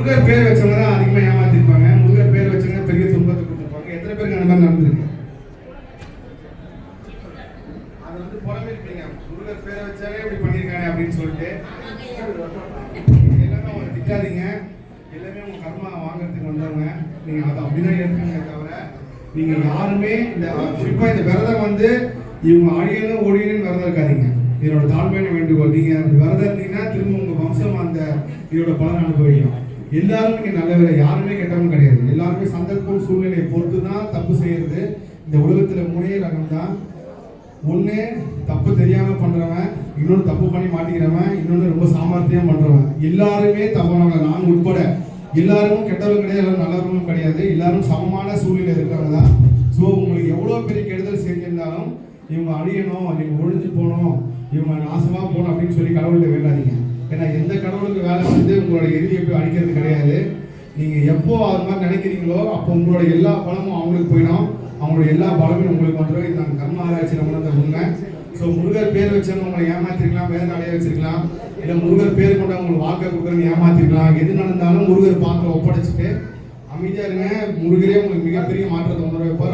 முருகர் பேர் வச்சவங்க தான் அதிகமாக ஏமாத்திருப்பாங்க. முருகர் பேர் வச்சவங்க பெரிய துன்பத்தை கொடுத்துருப்பாங்க. எத்தனை பேருக்கு அந்த மாதிரி நடந்திருக்கு? அது வந்து புறம்பிருப்பீங்க முருகர் பேரை வச்சாலே இப்படி பண்ணியிருக்கானே அப்படின்னு சொல்லிட்டு எல்லாமே அவங்க திட்டாதீங்க. எல்லாமே உங்கள் கர்மா வாங்குறதுக்கு வந்தவங்க. நீங்கள் அதை அப்படிதான் எடுத்துக்கங்க தவிர நீங்கள் யாருமே இந்த குறிப்பாக இந்த விரதம் வந்து இவங்க அழியணும் ஒழியணும் விரதம் இருக்காதீங்க. இதோட தாழ்மையான வேண்டுகோள். நீங்க விரதம் இருந்தீங்கன்னா திரும்ப உங்கள் வம்சம் அந்த இதோட பலன் அனுபவிக்கும் எல்லாரும் நீங்க நல்லவரை யாருமே கெட்டவங்க கிடையாது. எல்லாருமே சந்தர்ப்பம் சூழ்நிலையை பொறுத்து தான் தப்பு செய்யறது. இந்த உலகத்துல மூணே ரகம் தான் ஒண்ணு தப்பு தெரியாம பண்றவன் இன்னொன்று தப்பு பண்ணி மாட்டிக்கிறவன் இன்னொன்று ரொம்ப சாமர்த்தியம் பண்றவன். எல்லாருமே தப்பானவங்க நான் உட்பட. எல்லாரும் கெட்டவங்க கிடையாது எல்லாரும் நல்லவங்களும் கிடையாது. எல்லாரும் சமமான சூழ்நிலை இருக்கிறவங்க தான் ஸோ உங்களுக்கு எவ்வளோ பெரிய கெடுதல் செஞ்சிருந்தாலும் இவங்க அழியணும் இவங்க ஒழிஞ்சு போகணும் இவங்க நாசமாக போகணும் அப்படின்னு சொல்லி கடவுள்கிட்ட வேண்டாதீங்க. ஏன்னா எந்த கடவுளுக்கு வேலை செஞ்சு உங்களோட எதிரியை போய் அழிக்கிறது கிடையாது. நீங்கள் எப்போ அது மாதிரி நினைக்கிறீங்களோ அப்போ உங்களோட எல்லா பலமும் அவங்களுக்கு போயிடும். அவங்களோட எல்லா பலமும் உங்களுக்கு வந்துடும். இது நாங்கள் கர்ம ஆராய்ச்சியில் உணர்ந்த உண்மை. ஸோ முருகர் பேர் வச்சவங்க உங்களை ஏமாத்திருக்கலாம். வேற நிறைய வச்சிருக்கலாம். இல்லை முருகர் பேர் கொண்டு உங்களுக்கு வாழ்க்கை கொடுக்குறன்னு ஏமாத்திருக்கலாம். எது நடந்தாலும் முருகர் பார்க்க ஒப்படைச்சிட்டு அமைதியாக இருங்க. முருகரே உங்களுக்கு மிகப்பெரிய மாற்றத்தை உணர்வைப்பார்